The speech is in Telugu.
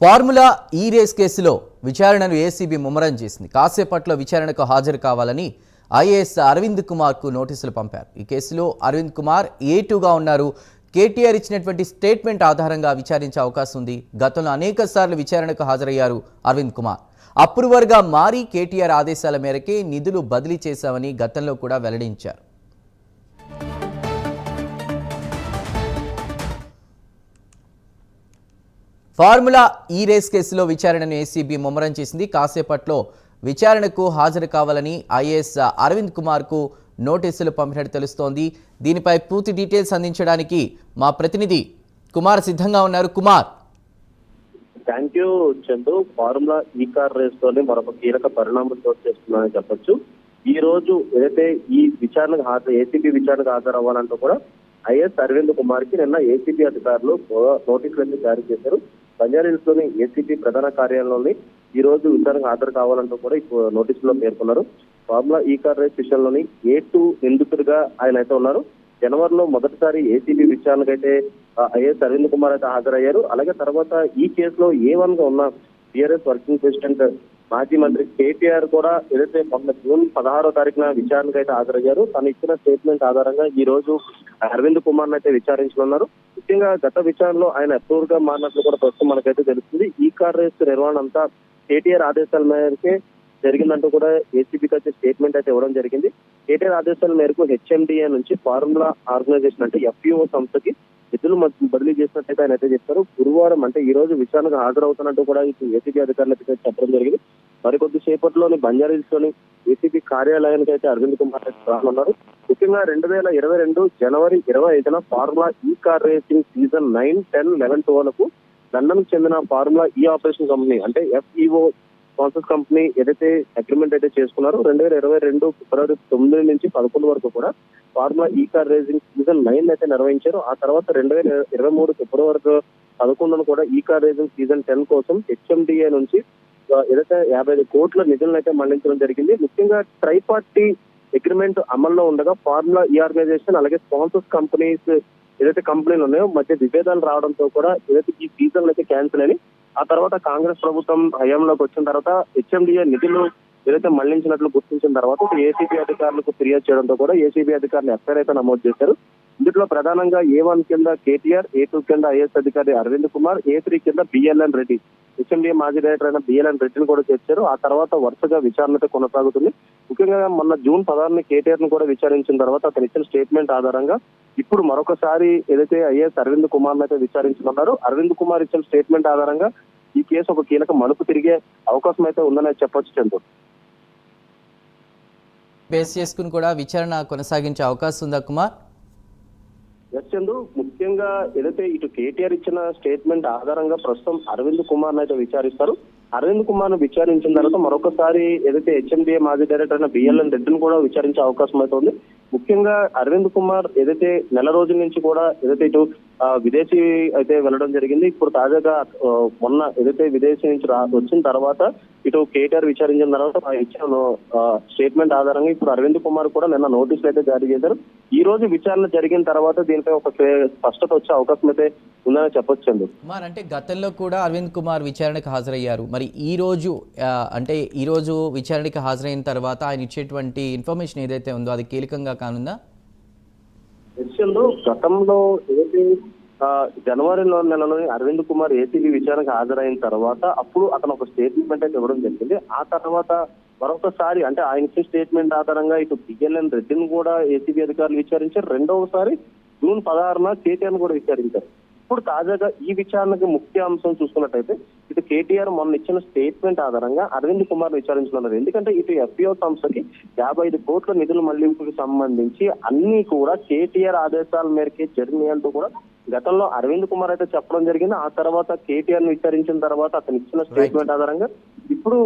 ఫార్ములా ఈ రేస్ కేసులో విచారణను ఏసీబీ ముమ్మరం చేసింది. కాసేపట్లో విచారణకు హాజరు కావాలని ఐఏఎస్ అరవింద్ కుమార్కు నోటీసులు పంపారు. ఈ కేసులో అరవింద్ కుమార్ ఏ టూగా ఉన్నారు? కేటీఆర్ ఇచ్చినటువంటి స్టేట్మెంట్ ఆధారంగా విచారించే అవకాశం ఉంది. గతంలో అనేక సార్లు విచారణకు హాజరయ్యారు అరవింద్ కుమార్. అప్రూవర్గా మారి కేటీఆర్ ఆదేశాల మేరకే నిధులు బదిలీ చేశామని గతంలో కూడా వెల్లడించారు. ఫార్ములా ఈ రేస్ కేసులో విచారణను ఏసీబీ ముమ్మరం చేసింది. కాసేపట్లో విచారణకు హాజరు కావాలని ఐఏఎస్ అరవింద్ కుమార్కు నోటీసులు పంపినట్టు తెలుస్తోంది. దీనిపై పూర్తి డీటెయిల్స్ అందించడానికి మా ప్రతినిధి కుమార్ సిద్ధంగా ఉన్నారు. Kumar. Thank you Chandu. Formula E car రేస్లోనే మరొక కీలక పరిణామం చోటు చేస్తుందని చెప్పొచ్చు. ఈ రోజు ఏదైతే ఈ విచారణకు హాజరు ఏసీబీ విచారణకు హాజరు అవ్వాలంటూ కూడా ఐఎస్ అరవింద్ కుమార్కి నిన్న ఏసీబీ అధికారులు నోటీసులు జారీ చేశారు. బంజారీల్స్లోని ఏసీబీ ప్రధాన కార్యాలయంలోని ఈ రోజు విచారణకు హాజరు కావాలంటూ కూడా ఇప్పుడు నోటీసులో పేర్కొన్నారు. ఫార్ములా ఈ కార్ రేస్ విషయంలోని ఏ టూ నిందితుడిగా ఆయన అయితే ఉన్నారు. జనవరిలో మొదటిసారి ఏసీబీ విచారణకు అయితే ఐఎస్ అరవింద్ కుమార్ అయితే హాజరయ్యారు. అలాగే తర్వాత ఈ కేసులో ఏ వన్గా ఉన్న టీఆర్ఎస్ వర్కింగ్ ప్రెసిడెంట్ మాజీ మంత్రి కేటీఆర్ కూడా ఏదైతే మొన్న జూన్ పదహారో తారీఖున విచారణకు అయితే హాజరయ్యారు. తను ఇచ్చిన స్టేట్మెంట్ ఆధారంగా ఈ రోజు అరవింద్ కుమార్ అయితే విచారించనున్నారు. ముఖ్యంగా గత విచారణలో ఆయన అప్రూవ్గా మారినట్లు కూడా ప్రస్తుతం మనకైతే తెలుస్తుంది. ఈ కార్ రేస్ నిర్వహణ అంతా కేటీఆర్ ఆదేశాల మేరకే జరిగిందంటూ కూడా ఏసీబీకి అయితే స్టేట్మెంట్ అయితే ఇవ్వడం జరిగింది. కేటీఆర్ ఆదేశాల మేరకు హెచ్ఎండిఏ నుంచి ఫార్ములా ఆర్గనైజేషన్ అంటే ఎఫ్ఈఓ సంస్థకి నిధులు బదిలీ చేసినట్టయితే ఆయన అయితే చెప్పారు. గురువారం అంటే ఈ రోజు విచారణకు హాజరవుతున్నట్టు కూడా ఏసీబీ అధికారులు అయితే చెప్పడం జరిగింది. మరికొద్ది సేపట్లోని బంజారీల్స్లోని ఏసీబీ కార్యాలయానికి అయితే అరవింద్ కుమార్ రానున్నారు. ముఖ్యంగా రెండు వేల ఇరవై రెండు జనవరి ఇరవై ఐదున formula E car racing season nine ten eleven twelve London చెందిన ఫార్ములా ఈ ఆపరేషన్ కంపెనీ అంటే ఎఫ్ఈఓ స్పాన్సర్స్ కంపెనీ ఏదైతే అగ్రిమెంట్ అయితే చేసుకున్నారో రెండు వేల ఇరవై రెండు ఫిబ్రవరి తొమ్మిది నుంచి పదకొండు వరకు కూడా formula E car racing season nine అయితే నిర్వహించారు. ఆ తర్వాత రెండు వేల ఇరవై మూడు ఫిబ్రవరి పదకొండును కూడా ఈ కార్ రేసింగ్ సీజన్ టెన్ కోసం హెచ్ఎండిఏ నుంచి ఏదైతే యాభై ఐదు కోట్ల నిధులను అయితే మళ్ళించడం జరిగింది. ముఖ్యంగా ట్రైపార్టీ అగ్రిమెంట్ అమల్లో ఉండగా ఫార్ములా ఈ ఆర్గనైజేషన్ అలాగే స్పాన్సర్స్ కంపెనీస్ ఏదైతే కంపెనీలు ఉన్నాయో మధ్య విభేదాలు రావడంతో కూడా ఏదైతే ఈ సీజన్లు అయితే క్యాన్సిల్ అని ఆ తర్వాత కాంగ్రెస్ ప్రభుత్వం హయాంలోకి వచ్చిన తర్వాత హెచ్ఎండిఏ నిధులు ఏదైతే మళ్ళించినట్లు గుర్తించిన తర్వాత ఏసీబీ అధికారులకు ఫిర్యాదు చేయడంతో కూడా ఏసీబీ అధికారులు ఎఫ్ఐఆర్ అయితే నమోదు చేశారు. ఇందులో ప్రధానంగా ఏ వన్ కింద కేటీఆర్ ఏ టూ కింద ఐఎస్ అధికారి అరవింద్ కుమార్ ఏ త్రీ కింద బిఎల్ఎన్ రెడ్డి. హెచ్ఎండిఏ మాజీ డైరెక్టర్ అయిన బిఎల్ఎన్ రెడ్డిని కూడా చేర్చారు. ఆ తర్వాత వరుసగా విచారణ కొనసాగుతుంది. ముఖ్యంగా మొన్న జూన్ పదహారుని కేటీఆర్ను కూడా విచారించిన తర్వాత అతను ఇచ్చిన స్టేట్మెంట్ ఆధారంగా ఇప్పుడు మరొకసారి ఏదైతే ఐఎస్ అరవింద్ కుమార్ అయితే విచారించనున్నారు అరవింద్ కుమార్ ఇచ్చిన స్టేట్మెంట్ ఆధారంగా ఈ కేసు ఒక కీలక మలుపు తిరిగే అవకాశం అయితే ఉందని చెప్పొచ్చు చందు. బేస్ చేసుకుని కూడా విచారణ కొనసాగించే అవకాశం ఉందా కుమార్? చందు ముఖ్యంగా ఏదైతే ఇటు కేటీఆర్ ఇచ్చిన స్టేట్మెంట్ ఆధారంగా ప్రస్తుతం అరవింద్ కుమార్ అయితే విచారిస్తారు. అరవింద్ కుమార్ను విచారించిన తర్వాత మరొకసారి ఏదైతే హెచ్ఎండిఏ మాజీ డైరెక్టర్ అయిన బిఎల్ఎన్ రెడ్డిని కూడా విచారించే అవకాశం అయితే ఉంది. ముఖ్యంగా అరవింద్ కుమార్ ఏదైతే నెల రోజుల నుంచి కూడా ఏదైతే ఇటు విదేశీ అయితే వెళ్ళడం జరిగింది. ఇప్పుడు తాజాగా మొన్న ఏదైతే విదేశీ నుంచి రా- వచ్చిన తర్వాత ఇటు కేటీఆర్ విచారించిన తర్వాత ఇచ్చిన స్టేట్మెంట్ ఆధారంగా ఇప్పుడు అరవింద్ కుమార్ కూడా నిన్న నోటీసులు అయితే జారీ చేశారు. ఈ రోజు విచారణ జరిగిన తర్వాత దీనిపై ఒక స్పష్టత వచ్చే అవకాశం అయితే ఉందని చెప్పొచ్చు మరి అంటే గతంలో కూడా అరవింద్ కుమార్ విచారణకు హాజరయ్యారు. మరి ఈ రోజు అంటే ఈ రోజు విచారణకి హాజరైన తర్వాత ఆయన ఇచ్చేటువంటి ఇన్ఫర్మేషన్ ఏదైతే ఉందో అది కీలకంగా కానుందా? విషయంలో గతంలో ఏదైతే ఆ, జనవరిలో అరవింద్ కుమార్ ఏసీబీ విచారణకు హాజరైన తర్వాత అప్పుడు అతను ఒక స్టేట్మెంట్ అయితే ఇవ్వడం జరిగింది. ఆ తర్వాత మరొకసారి అంటే ఆయన స్టేట్మెంట్ ఆధారంగా ఇటు బిఎల్ఎన్ రెడ్డిని కూడా ఏసీబీ అధికారులు విచారించారు. రెండవసారి జూన్ పదహారున కేటీఆర్ కూడా విచారించారు. ఇప్పుడు తాజాగా ఈ విచారణకి ముఖ్య అంశం చూసుకున్నట్టయితే ఇటు కేటీఆర్ మొన్న ఇచ్చిన స్టేట్మెంట్ ఆధారంగా అరవింద్ కుమార్ విచారించనున్నారు. ఎందుకంటే ఇటు ఎఫ్పిఓ సంస్థకి యాభై ఐదు కోట్ల నిధుల మళ్ళింపుకి సంబంధించి అన్ని కూడా కేటీఆర్ ఆదేశాల మేరకే జరిగినాయి అంటూ కూడా గతంలో అరవింద్ కుమార్ అయితే చెప్పడం జరిగింది. ఆ తర్వాత కేటీఆర్ను విచారించిన తర్వాత అతను ఇచ్చిన స్టేట్మెంట్ ఆధారంగా ఇప్పుడు